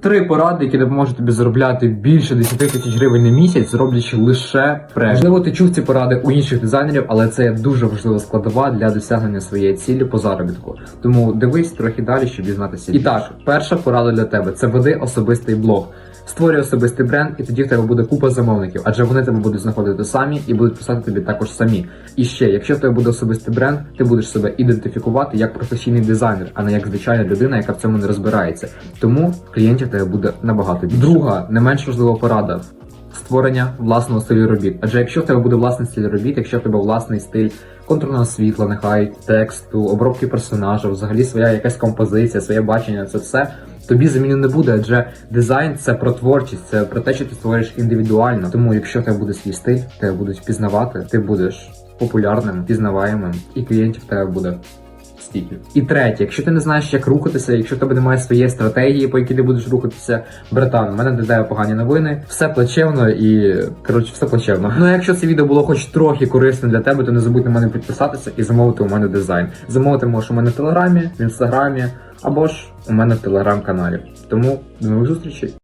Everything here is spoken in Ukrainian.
Три поради, які допоможуть тобі заробляти більше 10 тисяч гривень на місяць, зроблячи лише проект. Можливо, ти чув ці поради у інших дизайнерів, але це є дуже важлива складова для досягнення своєї цілі по заробітку. Тому дивись трохи далі, щоб дізнатися. І так, перша порада для тебе це веди особистий блог. Створюй особистий бренд, і тоді в тебе буде купа замовників, адже вони тебе будуть знаходити самі і будуть писати тобі також самі. І ще, якщо в тебе буде особистий бренд, ти будеш себе ідентифікувати як професійний дизайнер, а не як звичайна людина, яка в цьому не розбирається. Тому клієнтів тебе буде набагато більше. Друга, не менш важлива порада. Створення власного стилю робіт. Адже якщо в тебе буде власний стиль робіт, якщо в тебе власний стиль контурного світла, нехай тексту, обробки персонажа, взагалі своя якась композиція, своє бачення, це все. Тобі заміни не буде, адже дизайн це про творчість, це про те, що ти створюєш індивідуально. Тому якщо в тебе буде свій стиль, тебе будуть впізнавати, ти будеш популярним, пізнаваємим, і клієнтів тебе буде стільки. І третє, якщо ти не знаєш, як рухатися, якщо в тебе немає своєї стратегії, по якій ти будеш рухатися, братан, у мене для тебе погані новини, все плачевно і коротше, все плачевно. Ну а якщо це відео було хоч трохи корисним для тебе, то не забудь на мене підписатися і замовити у мене дизайн. Замовити можеш у мене в телеграмі, в інстаграмі або ж у мене в телеграм-каналі. Тому до нових зустрічей.